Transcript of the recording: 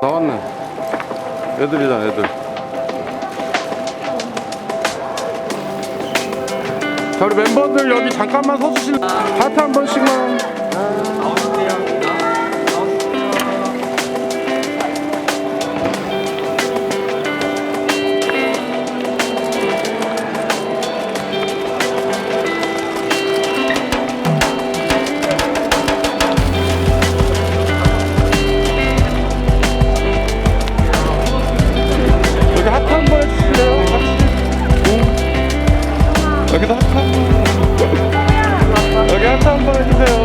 나왔네. 애들이잖아, 애들. 자, 우리 멤버들 여기 잠깐만 서주실래요? 하트 한 번씩 여기서 하트 한 번만 여기 하트 한번 해주세요.